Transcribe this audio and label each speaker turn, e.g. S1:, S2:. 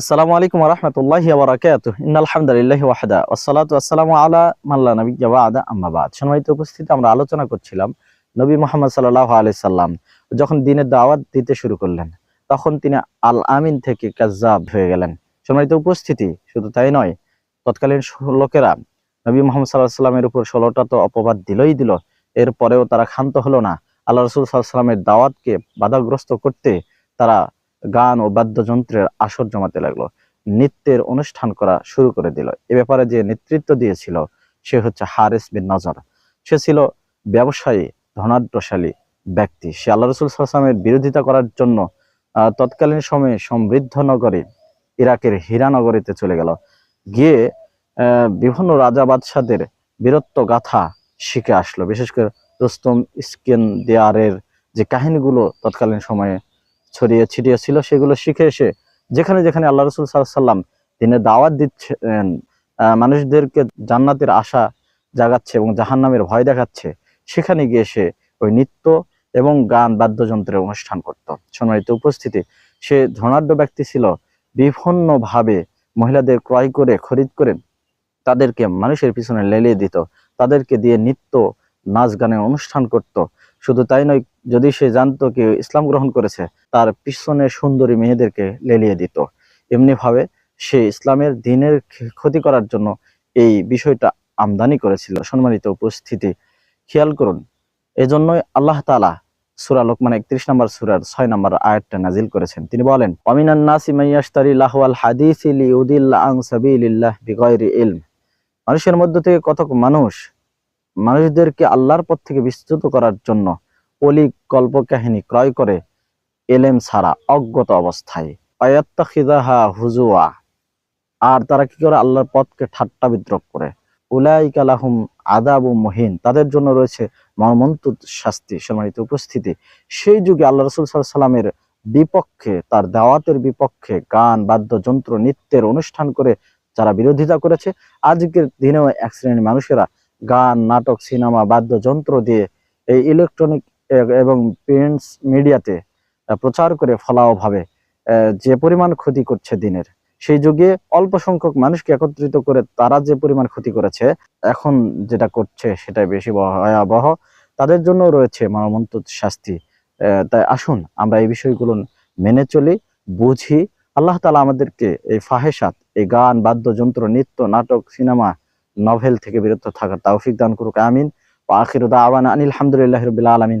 S1: আসসালামু আলাইকুম রহমতুল্লাহি বারাকাতুহ ইন্নাল হামদুলিল্লাহি ওয়াহদা। ওয়াসসালাতু ওয়াসসালামু আলা মান লা নাবিয়্যা বা'দা। আম্মা বাদ। সম্মানিত উপস্থিতি আমরা আলোচনা করছিলাম নবী মুহাম্মদ সাল্লাল্লাহু আলাইহি সাল্লাম যখন দ্বীনের দাওয়াত দিতে শুরু করলেন, তখন তিনি আল আমিন থেকে কাজ্জাব হয়ে গেলেন। সম্মানিত উপস্থিতি শুধু তাই নয়, তৎকালীন লোকেরা নবী মুহাম্মদ আলাইহি সাল্লামের উপর ষোলোটা তো অপবাদ দিলই দিল, এরপরেও তারা ক্ষান্ত হলো না। আল্লাহ রসুল আলাইহি সাল্লামের দাওয়াতকে বাধাগ্রস্ত করতে তারা গান ও বাদ্যযন্ত্রের আসর জমাতে লাগল। নৃত্যের অনুষ্ঠান করা শুরু করে দিল। এ ব্যাপারে যে নেতৃত্ব দিয়েছিল, সে হচ্ছে হারেস বিন নজর। সে ছিল ব্যবসায়ী, ধনাঢ্যশালী ব্যক্তি। সে আল্লাহ রসুল সাল্লামের বিরোধিতা করার জন্য তৎকালীন সময়ে সমৃদ্ধ নগরী ইরাকের হীরানগরীতে চলে গেল। গিয়ে বিভিন্ন রাজা বাদশাদের বীরত্ব গাথা শিখে আসলো। বিশেষ করে রুস্তম ইস্কেন দেয়ারের যে কাহিনীগুলো তৎকালীন সময়ে ছড়িয়ে ছিটিয়ে ছিল, সেগুলো শিখে এসে যেখানে যেখানে আল্লাহ রসুল সাল্লাম তিনি দাওয়াত দিচ্ছেন মানুষদেরকে জান্নাতের আশা জাগাচ্ছে এবং জাহান্নামের ভয় দেখাচ্ছে, সেখানে গিয়ে সে ওই নৃত্য এবং গান, বাদ্যযন্ত্রের অনুষ্ঠান করত। সম্মানিত উপস্থিতি, সে ধনাঢ্য ব্যক্তি ছিল বিভিন্নভাবে মহিলাদের ক্রয় করে, খরিদ করে তাদেরকে মানুষের পিছনে লেলিয়ে দিত, তাদেরকে দিয়ে নৃত্য, নাচ গানের অনুষ্ঠান করত। শুধু তাই নয় যদি সে জানতো কেউ ইসলাম গ্রহণ করেছে, তার পিছনে সুন্দরী মেয়েদেরকে লেলিয়ে দিত। এমনি ভাবে সে ইসলামের দিনের ক্ষতি করার জন্য এই বিষয়টা আমদানি করেছিল। সম্মানিত উপস্থিতি, খেয়াল করুন, এজন্যই আল্লাহ তালা সূরা লোকমান একত্রিশ নম্বর সুরার ছয় নম্বর আয়াতটা নাজিল করেছেন। তিনি বলেন হাদিসি মানুষের মধ্য থেকে কতক মানুষ, মানুষদেরকে আল্লাহর পথ থেকে বিস্তৃত করার জন্য অলিক গল্প কাহিনী ক্রয় করে এলেম ছাড়া অজ্ঞত অবস্থায়। হুজুয়া। আর তারা কি করে? আল্লাহর পথকে ঠাট্টা বিদ্রোপ করে। উলাইকালাহুম আদাবু মহিন। তাদের জন্য রয়েছে মর্মন্তু শাস্তি, সম্মানিত উপস্থিতি। সেই যুগে আল্লাহ রসুল সাল্লামের বিপক্ষে, তার দাওয়াতের বিপক্ষে গান বাদ্যযন্ত্র নৃত্যের অনুষ্ঠান করে যারা বিরোধিতা করেছে, আজকের দিনেও এক শ্রেণির মানুষেরা গান, নাটক, সিনেমা বাদ্যযন্ত্র দিয়ে এই ইলেকট্রনিক এবং প্রিন্টস মিডিয়াতে প্রচার করে ফলাওভাবে যে পরিমাণ ক্ষতি করছে দিনের। সেই যুগে অল্প সংখ্যক মানুষকে একত্রিত করে তারা যে পরিমাণ ক্ষতি করেছে, এখন যেটা করছে সেটাই বেশি ভয়াবহ। তাদের জন্য রয়েছে মর্মন্ত শাস্তি। তাই আসুন আমরা এই বিষয়গুলো মেনে চলি, বুঝি। আল্লাহ তালা আমাদেরকে এই ফাহেসাত এই গান, বাদ্যযন্ত্র, নৃত্য, নাটক, সিনেমা নভেল থেকে বিরত থাকার তাওফিক দান করুক, আমিন। আখিরু দাওয়ানা আনিল হামদুলিল্লাহি রাব্বিল আলামিন।